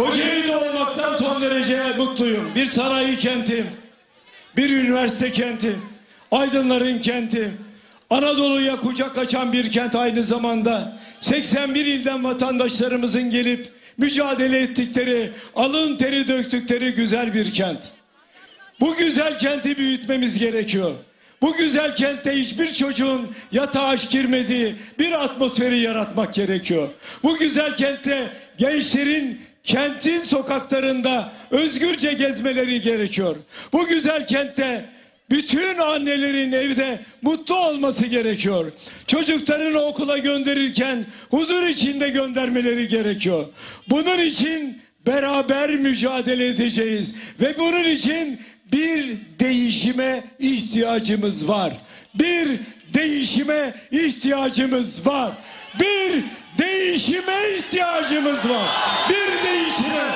Kocaeli'de olmaktan son derece mutluyum. Bir sanayi kentim, bir üniversite kenti, aydınların kenti, Anadolu'ya kucak açan bir kent aynı zamanda. 81 ilden vatandaşlarımızın gelip mücadele ettikleri, alın teri döktükleri güzel bir kent. Bu güzel kenti büyütmemiz gerekiyor. Bu güzel kentte hiçbir çocuğun yatağa aç girmediği bir atmosferi yaratmak gerekiyor. Bu güzel kentte gençlerin kentin sokaklarında özgürce gezmeleri gerekiyor. Bu güzel kentte bütün annelerin evde mutlu olması gerekiyor. Çocuklarını okula gönderirken huzur içinde göndermeleri gerekiyor. Bunun için beraber mücadele edeceğiz ve bunun için bir değişime ihtiyacımız var. Bir değişime ihtiyacımız var. Bir değişime ihtiyacımız var. Bir değişime.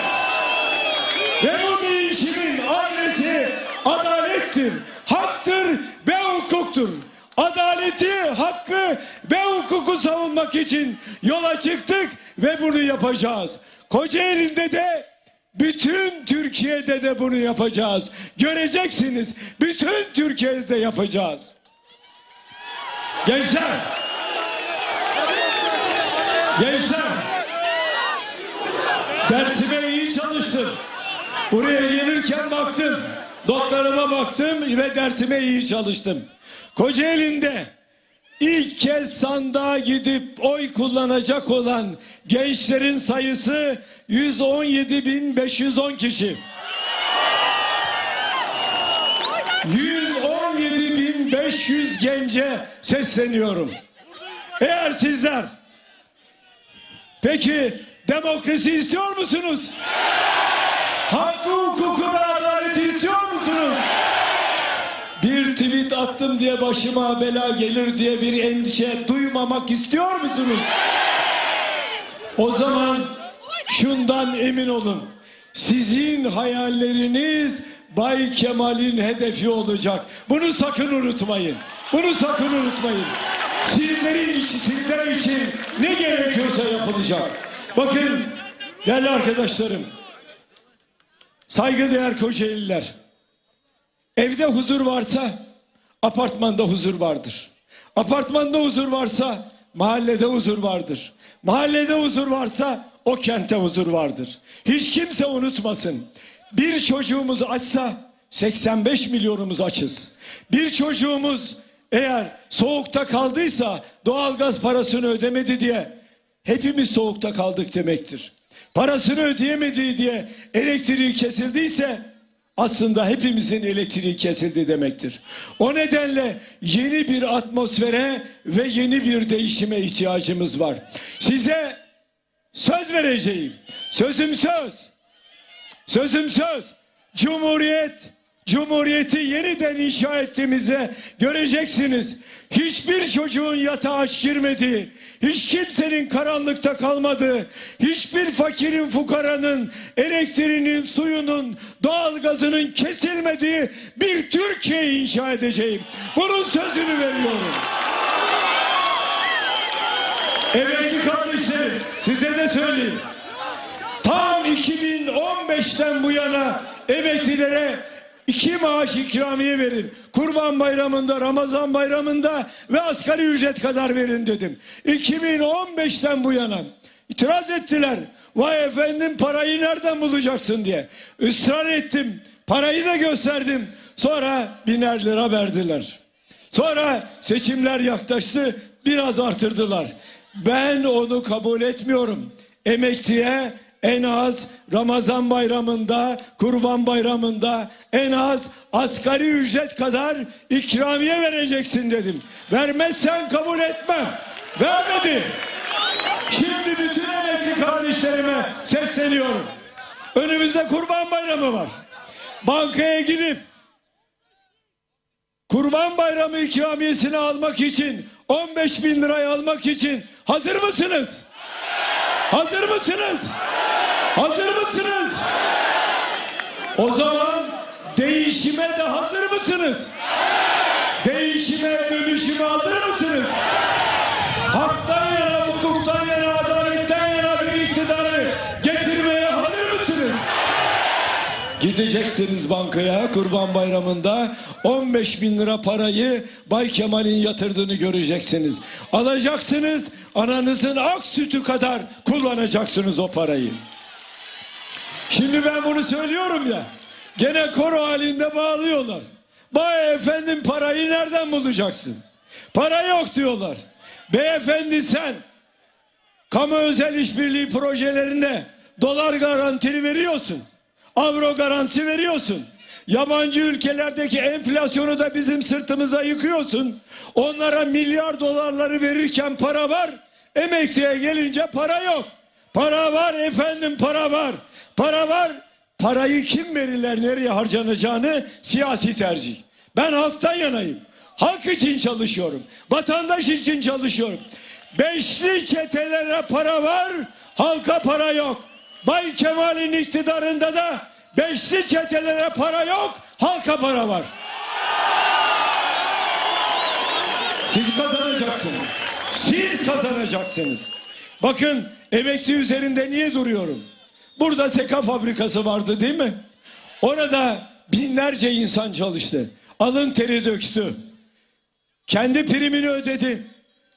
Ve bu değişimin adresi adalettir, haktır ve hukuktur. Adaleti, hakkı ve hukuku savunmak için yola çıktık ve bunu yapacağız. Kocaeli'nde de bütün Türkiye'de de bunu yapacağız. Göreceksiniz. Bütün Türkiye'de de yapacağız. Gençler. Gençler. Dersime iyi çalıştım. Buraya gelirken baktım. Doktoruma baktım ve dersime iyi çalıştım. Kocaeli'nde ilk kez sandığa gidip oy kullanacak olan gençlerin sayısı 117.510 kişi. 117.500 gence sesleniyorum. Eğer sizler peki demokrasi istiyor musunuz? Hakkı, hukuku ve adaleti istiyor musunuz? Bir tweet attım diye başıma bela gelir diye bir endişe duymamak istiyor musunuz? O zaman şundan emin olun. Sizin hayalleriniz Bay Kemal'in hedefi olacak. Bunu sakın unutmayın. Bunu sakın unutmayın. Sizlerin için, sizler için ne gerekiyorsa yapılacak. Bakın değerli arkadaşlarım. Saygıdeğer Kocaeliler. Evde huzur varsa apartmanda huzur vardır. Apartmanda huzur varsa mahallede huzur vardır. Mahallede huzur varsa o kente huzur vardır. Hiç kimse unutmasın. Bir çocuğumuz açsa 85 milyonumuz açız. Bir çocuğumuz eğer soğukta kaldıysa doğalgaz parasını ödemedi diye hepimiz soğukta kaldık demektir. Parasını ödeyemediği diye elektriği kesildiyse aslında hepimizin elektriği kesildi demektir. O nedenle yeni bir atmosfere ve yeni bir değişime ihtiyacımız var. Size söz vereceğim. Sözüm söz. Sözüm söz. Cumhuriyet, Cumhuriyeti yeniden inşa ettiğimizde göreceksiniz. Hiçbir çocuğun yatağa aç girmediği, hiç kimsenin karanlıkta kalmadığı, hiçbir fakirin fukaranın elektriğinin, suyunun, doğalgazının kesilmediği bir Türkiye inşa edeceğim. Bunun sözünü veriyorum. Emekli kardeşlerim size de söyleyeyim. Tam 2015'ten bu yana emeklilere iki maaş ikramiye verin. Kurban bayramında, Ramazan bayramında ve asgari ücret kadar verin dedim. 2015'ten bu yana itiraz ettiler. Vay efendim parayı nereden bulacaksın diye. Israr ettim. Parayı da gösterdim. Sonra biner lira verdiler. Sonra seçimler yaklaştı. Biraz artırdılar. Ben onu kabul etmiyorum. Emekliye en az Ramazan bayramında, Kurban bayramında en az asgari ücret kadar ikramiye vereceksin dedim. Vermezsen kabul etmem. Vermedim. Şimdi bütün emekli kardeşlerime sesleniyorum. Önümüzde Kurban Bayramı var. Bankaya gidip Kurban Bayramı ikramiyesini almak için 15 bin lirayı almak için hazır mısınız? Hazır mısınız? Hazır mısınız? O zaman değişime de hazır mısınız? Değişime, dönüşüme hazır mısınız? Haktan yana, hukuktan yana, adaletten yana bir iktidarı getirmeye hazır mısınız? Gideceksiniz bankaya kurban bayramında 15 bin lira parayı Bay Kemal'in yatırdığını göreceksiniz. Alacaksınız ananızın ak sütü kadar kullanacaksınız o parayı. Şimdi ben bunu söylüyorum ya. Gene koro halinde bağlıyorlar. Bay efendim parayı nereden bulacaksın? Para yok diyorlar. Beyefendi sen kamu özel işbirliği projelerine dolar garantili veriyorsun. Avro garanti veriyorsun. Yabancı ülkelerdeki enflasyonu da bizim sırtımıza yıkıyorsun. Onlara milyar dolarları verirken para var. Emekliye gelince para yok. Para var efendim para var. Para var. Parayı kim verirler nereye harcanacağını siyasi tercih. Ben halktan yanayım. Halk için çalışıyorum. Vatandaş için çalışıyorum. Beşli çetelere para var, halka para yok. Bay Kemal'in iktidarında da beşli çetelere para yok, halka para var. Siz kazanacaksınız. Siz kazanacaksınız. Bakın emekli üzerinde niye duruyorum? Burada seka fabrikası vardı değil mi? Orada binlerce insan çalıştı. Alın teri döktü. Kendi primini ödedi.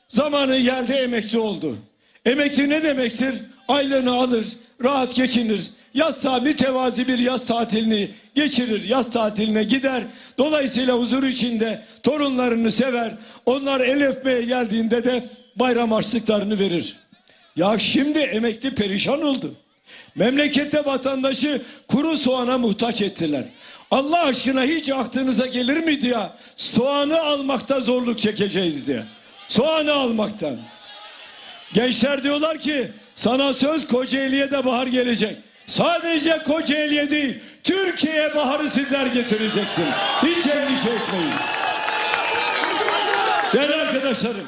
Zamanı geldi emekli oldu. Emekli ne demektir? Aylığını alır, rahat geçinir. Yaz ta- mütevazi bir yaz tatilini geçirir. Yaz tatiline gider. Dolayısıyla huzur içinde torunlarını sever. Onlar el öpmeye geldiğinde de bayram harçlıklarını verir. Ya şimdi emekli perişan oldu. Memlekette vatandaşı kuru soğana muhtaç ettiler. Allah aşkına hiç aklınıza gelir miydi ya? Soğanı almakta zorluk çekeceğiz diye. Soğanı almaktan. Gençler diyorlar ki sana söz Kocaeli'ye de bahar gelecek. Sadece Kocaeli'ye değil Türkiye'ye baharı sizler getireceksiniz. Hiç endişe etmeyin. Değerli arkadaşlarım.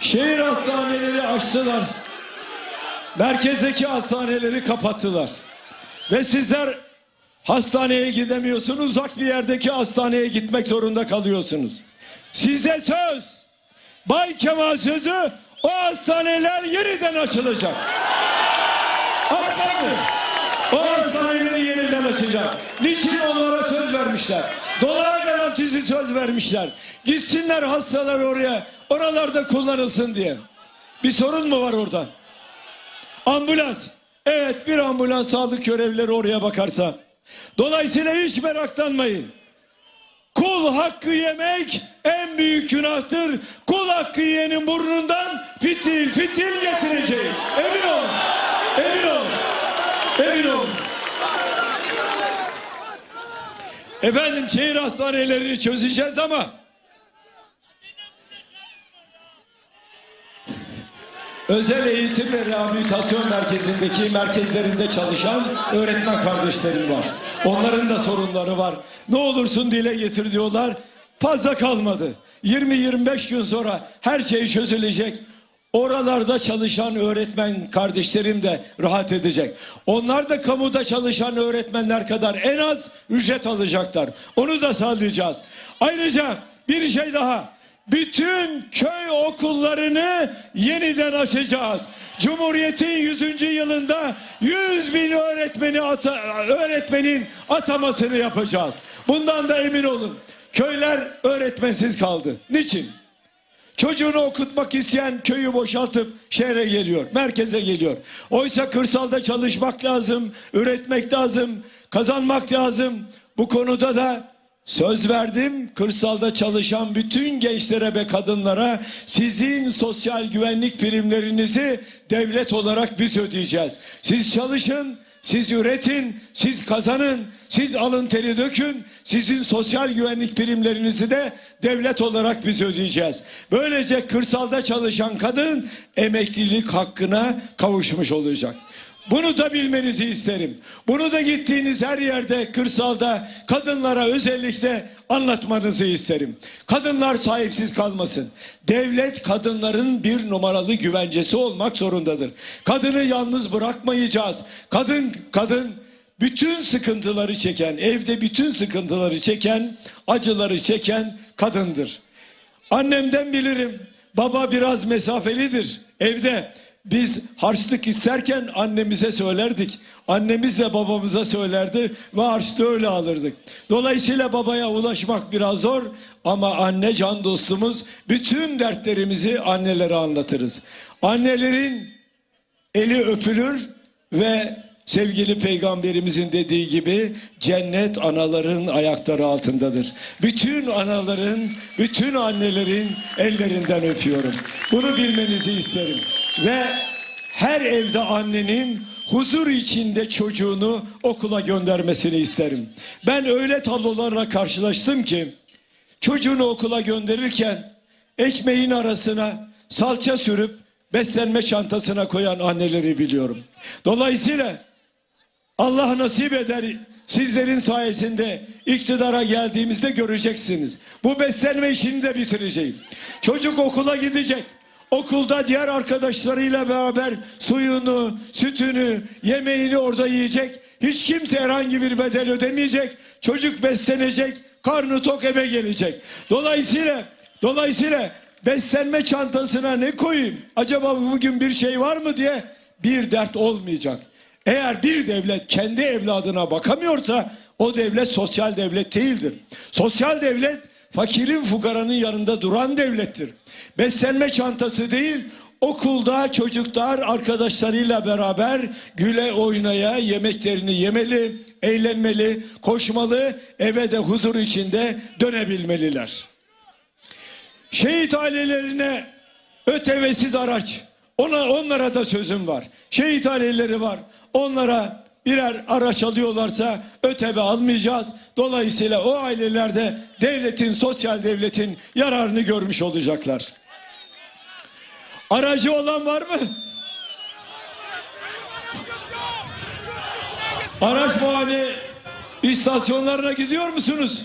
Şehir hastaneleri açtılar. Merkezdeki hastaneleri kapattılar. Ve sizler hastaneye gidemiyorsunuz. Uzak bir yerdeki hastaneye gitmek zorunda kalıyorsunuz. Size söz. Bay Kemal sözü o hastaneler yeniden açılacak. Aslanım. O hastaneleri yeniden açacak. Niçin onlara söz vermişler? Dolar garantisi söz vermişler. Gitsinler hastalar oraya. Oralarda kullanılsın diye. Bir sorun mu var orada? Ambulans. Evet bir ambulans sağlık görevlileri oraya bakarsa. Dolayısıyla hiç meraklanmayın. Kul hakkı yemek en büyük günahtır. Kul hakkı yiyenin burnundan fitil fitil getireceğim. Emin olun. Emin olun. Emin olun. Efendim şehir hastanelerini çözeceğiz ama özel eğitim ve rehabilitasyon merkezindeki merkezlerinde çalışan öğretmen kardeşlerim var. Onların da sorunları var. Ne olursun dile getir diyorlar. Fazla kalmadı. 20-25 gün sonra her şey çözülecek. Oralarda çalışan öğretmen kardeşlerim de rahat edecek. Onlar da kamuda çalışan öğretmenler kadar en az ücret alacaklar. Onu da sağlayacağız. Ayrıca bir şey daha. Bütün köy okullarını yeniden açacağız. Cumhuriyet'in 100. yılında 100 bin öğretmeni ata- öğretmenin atamasını yapacağız. Bundan da emin olun. Köyler öğretmensiz kaldı. Niçin? Çocuğunu okutmak isteyen köyü boşaltıp şehre geliyor, merkeze geliyor. Oysa kırsalda çalışmak lazım, üretmek lazım, kazanmak lazım. Bu konuda da söz verdim. Kırsalda çalışan bütün gençlere ve kadınlara sizin sosyal güvenlik primlerinizi devlet olarak biz ödeyeceğiz. Siz çalışın, siz üretin, siz kazanın, siz alın teri dökün. Sizin sosyal güvenlik primlerinizi de devlet olarak biz ödeyeceğiz. Böylece kırsalda çalışan kadın emeklilik hakkına kavuşmuş olacak. Bunu da bilmenizi isterim. Bunu da gittiğiniz her yerde kırsalda kadınlara özellikle anlatmanızı isterim. Kadınlar sahipsiz kalmasın. Devlet kadınların bir numaralı güvencesi olmak zorundadır. Kadını yalnız bırakmayacağız. Kadın kadın bütün sıkıntıları çeken, evde bütün sıkıntıları çeken, acıları çeken kadındır. Annemden bilirim. Baba biraz mesafelidir evde. Biz harçlık isterken annemize söylerdik. Annemiz de babamıza söylerdi ve harçlığı öyle alırdık. Dolayısıyla babaya ulaşmak biraz zor ama anne can dostumuz bütün dertlerimizi annelere anlatırız. Annelerin eli öpülür ve sevgili peygamberimizin dediği gibi cennet anaların ayakları altındadır. Bütün anaların, bütün annelerin ellerinden öpüyorum. Bunu bilmenizi isterim. Ve her evde annenin huzur içinde çocuğunu okula göndermesini isterim. Ben öyle tablolarla karşılaştım ki çocuğunu okula gönderirken ekmeğin arasına salça sürüp beslenme çantasına koyan anneleri biliyorum. Dolayısıyla Allah nasip eder sizlerin sayesinde iktidara geldiğimizde göreceksiniz. Bu beslenme işini de bitireceğim. Çocuk okula gidecek. Okulda diğer arkadaşlarıyla beraber suyunu, sütünü, yemeğini orada yiyecek. Hiç kimse herhangi bir bedel ödemeyecek. Çocuk beslenecek, karnı tok eve gelecek. Dolayısıyla dolayısıyla beslenme çantasına ne koyayım? Acaba bugün bir şey var mı diye bir dert olmayacak. Eğer bir devlet kendi evladına bakamıyorsa o devlet sosyal devlet değildir. Sosyal devlet fakirin fukaranın yanında duran devlettir. Beslenme çantası değil okulda çocuklar arkadaşlarıyla beraber güle oynaya yemeklerini yemeli, eğlenmeli, koşmalı, eve de huzur içinde dönebilmeliler. Şehit ailelerine ötevesiz araç. Ona onlara da sözüm var. Şehit aileleri var. Onlara birer araç alıyorlarsa ötebe almayacağız. Dolayısıyla o ailelerde devletin, sosyal devletin yararını görmüş olacaklar. Aracı olan var mı? Araç muayene istasyonlarına gidiyor musunuz?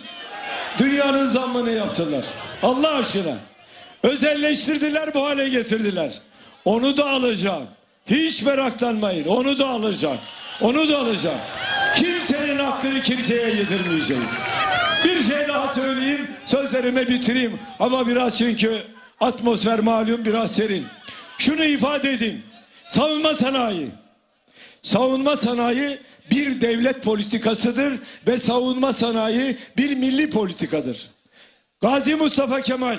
Dünyanın zammını yaptılar. Allah aşkına. Özelleştirdiler bu hale getirdiler. Onu da alacağım. Hiç meraklanmayın. Onu da alacağım. Onu da alacağım. Hakkını kimseye yedirmeyeceğim. Bir şey daha söyleyeyim. Sözlerime bitireyim. Ama biraz çünkü atmosfer malum biraz serin. Şunu ifade edeyim. Savunma sanayi. Savunma sanayi bir devlet politikasıdır ve savunma sanayi bir milli politikadır. Gazi Mustafa Kemal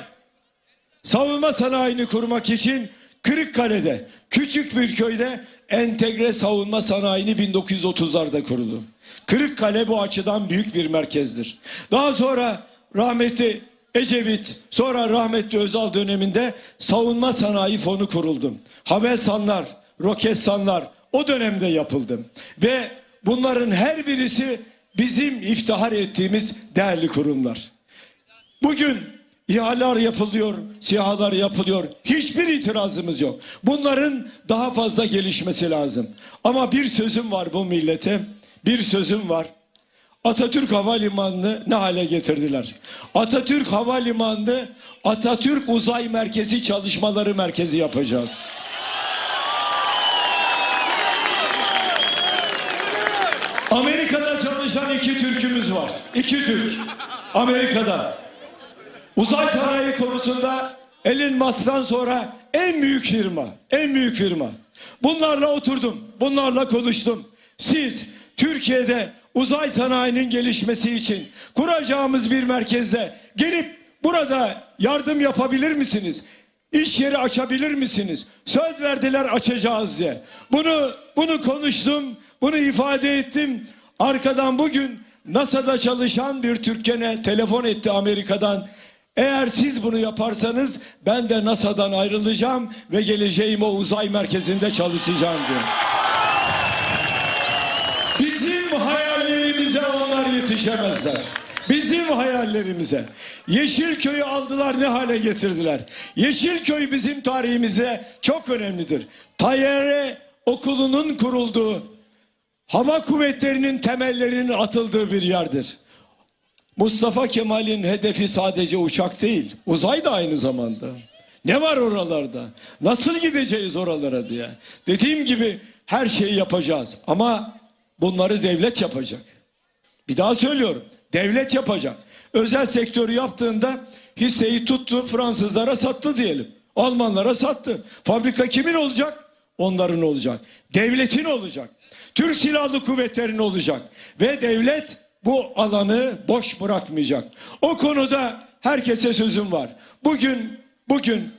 savunma sanayini kurmak için Kırıkkale'de küçük bir köyde entegre savunma sanayini 1930'larda kurdu. Kırıkkale bu açıdan büyük bir merkezdir. Daha sonra rahmetli Ecevit, sonra rahmetli Özal döneminde savunma sanayi fonu kuruldu. Havelsanlar, Roketsanlar o dönemde yapıldı. Ve bunların her birisi bizim iftihar ettiğimiz değerli kurumlar. Bugün ihaleler yapılıyor, sihalar yapılıyor. Hiçbir itirazımız yok. Bunların daha fazla gelişmesi lazım. Ama bir sözüm var bu millete. Bir sözüm var. Atatürk Havalimanı'nı ne hale getirdiler? Atatürk Havalimanı'nı Atatürk Uzay Merkezi Çalışmaları Merkezi yapacağız. Amerika'da çalışan iki Türk'ümüz var. İki Türk. Amerika'da. Uzay sanayi konusunda Elon Musk'tan sonra en büyük firma. En büyük firma. Bunlarla oturdum. Bunlarla konuştum. Siz Türkiye'de uzay sanayinin gelişmesi için kuracağımız bir merkezde gelip burada yardım yapabilir misiniz? İş yeri açabilir misiniz? Söz verdiler açacağız diye. Bunu bunu konuştum, bunu ifade ettim. Arkadan bugün NASA'da çalışan bir Türk'ene telefon etti Amerika'dan. Eğer siz bunu yaparsanız ben de NASA'dan ayrılacağım ve geleceğim o uzay merkezinde çalışacağım diyor. Bizim hayallerimize onlar yetişemezler. Bizim hayallerimize. Yeşilköy'ü aldılar ne hale getirdiler. Yeşilköy bizim tarihimize çok önemlidir. Tayyare okulunun kurulduğu, hava kuvvetlerinin temellerinin atıldığı bir yerdir. Mustafa Kemal'in hedefi sadece uçak değil, uzay da aynı zamanda. Ne var oralarda? Nasıl gideceğiz oralara diye. Dediğim gibi her şeyi yapacağız ama bunları devlet yapacak. Bir daha söylüyorum. Devlet yapacak. Özel sektörü yaptığında hisseyi tuttu Fransızlara sattı diyelim. Almanlara sattı. Fabrika kimin olacak? onların olacak. Devletin olacak. Türk Silahlı Kuvvetleri'nin olacak. Ve devlet bu alanı boş bırakmayacak. O konuda herkese sözüm var. Bugün, bugün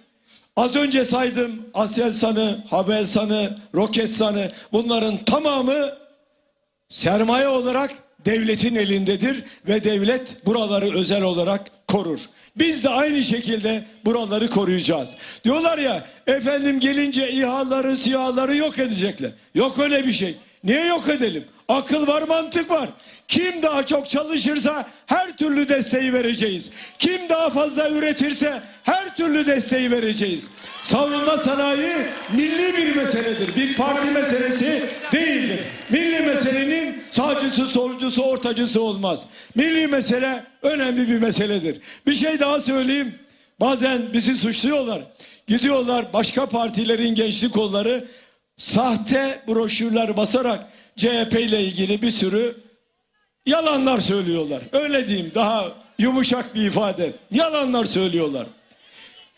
az önce saydım Aselsan'ı, Havelsan'ı, Roketsan'ı bunların tamamı sermaye olarak devletin elindedir ve devlet buraları özel olarak korur. Biz de aynı şekilde buraları koruyacağız. Diyorlar ya efendim gelince İHA'ları, SİHA'ları yok edecekler. Yok öyle bir şey. Niye yok edelim? Akıl var, mantık var. Kim daha çok çalışırsa her türlü desteği vereceğiz. Kim daha fazla üretirse her türlü desteği vereceğiz. Savunma sanayi milli bir meseledir. Bir parti meselesi değildir. Milli meselenin sağcısı, solcusu, ortacısı olmaz. Milli mesele önemli bir meseledir. Bir şey daha söyleyeyim. Bazen bizi suçluyorlar. Gidiyorlar başka partilerin gençlik kolları sahte broşürler basarak CHP ile ilgili bir sürü yalanlar söylüyorlar. Öyle diyeyim daha yumuşak bir ifade. Yalanlar söylüyorlar.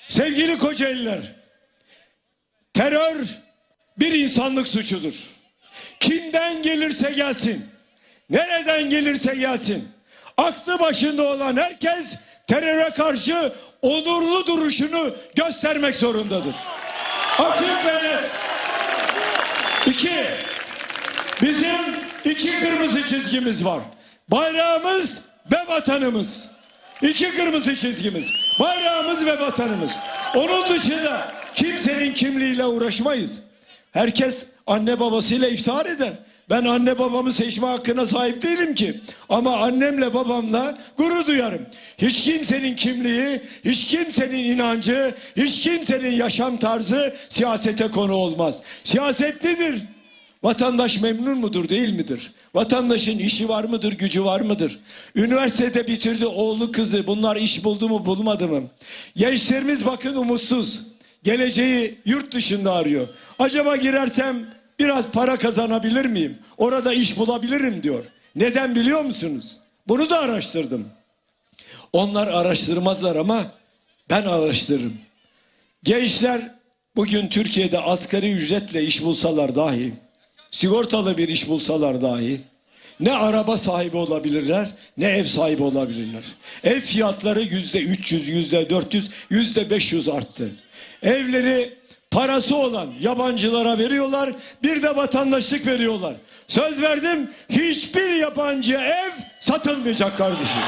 Sevgili Kocaeliler, terör bir insanlık suçudur. Kimden gelirse gelsin, nereden gelirse gelsin, aklı başında olan herkes teröre karşı onurlu duruşunu göstermek zorundadır. Açık ve. İki, bizim iki kırmızı çizgimiz var. Bayrağımız ve vatanımız. İki kırmızı çizgimiz. Bayrağımız ve vatanımız. Onun dışında kimsenin kimliğiyle uğraşmayız. Herkes anne babasıyla iftihar eder. Ben anne babamı seçme hakkına sahip değilim ki. Ama annemle babamla gurur duyarım. Hiç kimsenin kimliği, hiç kimsenin inancı, hiç kimsenin yaşam tarzı siyasete konu olmaz. Siyaset nedir? Vatandaş memnun mudur değil midir? Vatandaşın işi var mıdır, gücü var mıdır? Üniversitede bitirdi oğlu kızı bunlar iş buldu mu bulmadı mı? Gençlerimiz bakın umutsuz. Geleceği yurt dışında arıyor. Acaba girersem biraz para kazanabilir miyim? Orada iş bulabilirim diyor. Neden biliyor musunuz? Bunu da araştırdım. Onlar araştırmazlar ama ben araştırırım. Gençler bugün Türkiye'de asgari ücretle iş bulsalar dahi, sigortalı bir iş bulsalar dahi, ne araba sahibi olabilirler, ne ev sahibi olabilirler. Ev fiyatları yüzde 300, yüzde 400, yüzde 500 arttı. Evleri parası olan yabancılara veriyorlar, bir de vatandaşlık veriyorlar. Söz verdim, hiçbir yabancı ev satılmayacak kardeşim.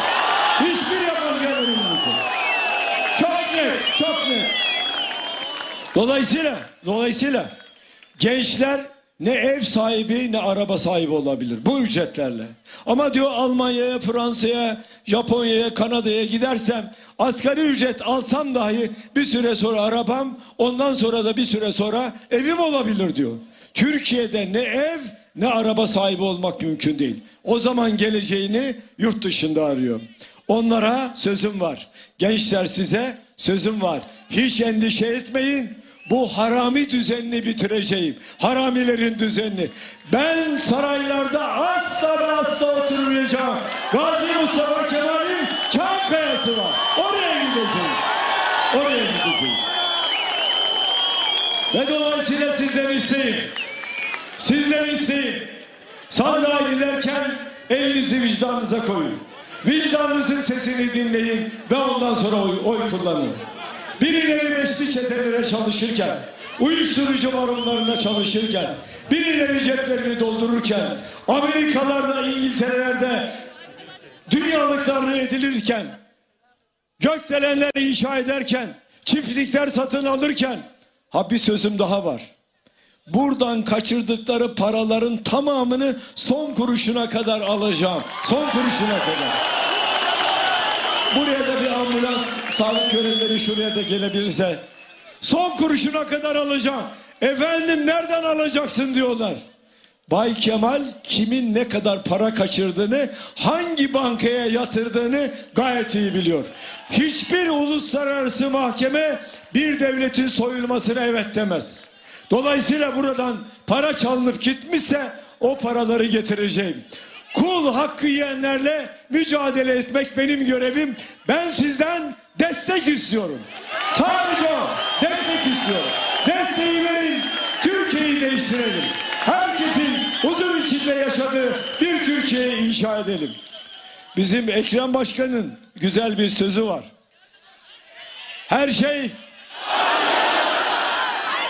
Hiçbir yabancı ev verilmeyecek. Çok net, çok net. Dolayısıyla, dolayısıyla gençler ne ev sahibi ne araba sahibi olabilir bu ücretlerle. Ama diyor Almanya'ya, Fransa'ya, Japonya'ya, Kanada'ya gidersem asgari ücret alsam dahi bir süre sonra arabam ondan sonra da bir süre sonra evim olabilir diyor. Türkiye'de ne ev ne araba sahibi olmak mümkün değil. O zaman geleceğini yurt dışında arıyor. Onlara sözüm var. Gençler size sözüm var. Hiç endişe etmeyin. Bu harami düzenini bitireceğim. Haramilerin düzenini. Ben saraylarda asla ve asla oturmayacağım. Gazi Mustafa Kemal'in Çankaya'sı var. Oraya gideceğiz. Oraya gideceğiz. Ve dolayısıyla sizden isteyeyim. Sizden isteyeyim. Sandığa giderken elinizi vicdanınıza koyun. Vicdanınızın sesini dinleyin ve ondan sonra oy, oy kullanın. Birileri beşli çetelere çalışırken, uyuşturucu baronlarına çalışırken, birileri ceplerini doldururken, Amerikalarda, İngiltere'lerde dünyalıklarını edilirken, gökdelenleri inşa ederken, çiftlikler satın alırken, ha bir sözüm daha var. Buradan kaçırdıkları paraların tamamını son kuruşuna kadar alacağım. Son kuruşuna kadar. Buraya da bir ambulans, sağlık görevlileri şuraya da gelebilirse. Son kuruşuna kadar alacağım. Efendim nereden alacaksın diyorlar. Bay Kemal kimin ne kadar para kaçırdığını, hangi bankaya yatırdığını gayet iyi biliyor. Hiçbir uluslararası mahkeme bir devletin soyulmasına evet demez. Dolayısıyla buradan para çalınıp gitmişse o paraları getireceğim. Kul hakkı yiyenlerle mücadele etmek benim görevim. Ben sizden destek istiyorum. Sadece. Destek istiyorum. Desteği verin. Türkiye'yi değiştirelim. Herkesin huzur içinde yaşadığı bir Türkiye'yi inşa edelim. Bizim Ekrem Başkan'ın güzel bir sözü var. Her şey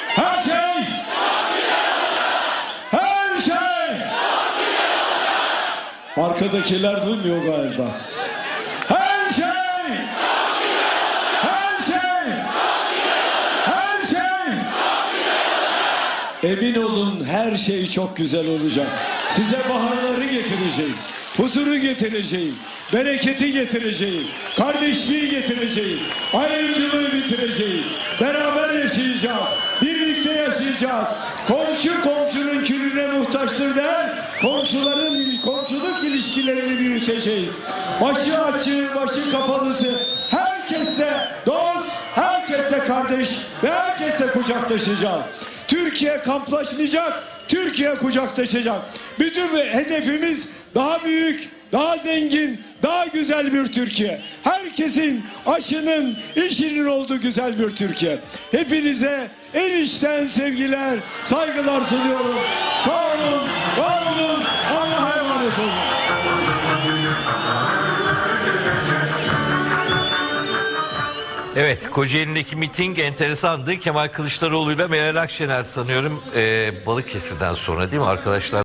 her şey her şey Arkadakiler duymuyor galiba. Her şey her şey her şey Emin olun her şey çok güzel olacak. Size baharları getireceğim. Huzuru getireceğim. Bereketi getireceğim. Kardeşliği getireceğim. Ayrımcılığı bitireceğim. Beraber yaşayacağız. Birlikte yaşayacağız. Komşu komşunun külüne muhtaçtır der. Komşuların komşuluk ilişkilerini büyüteceğiz. Başı açığı, başı kapalısı herkese dost, herkese kardeş ve herkese kucaklaşacağız. Türkiye kamplaşmayacak, Türkiye kucaklaşacak. Bütün hedefimiz daha büyük, daha zengin, daha güzel bir Türkiye. Herkesin aşının, işinin olduğu güzel bir Türkiye. Hepinize en içten sevgiler, saygılar sunuyorum. Var olun, Allah'a emanet olun. Evet, Kocaeli'ndeki miting enteresandı. Kemal Kılıçdaroğlu ile Meral Akşener sanıyorum e, Balıkesir'den sonra değil mi arkadaşlar?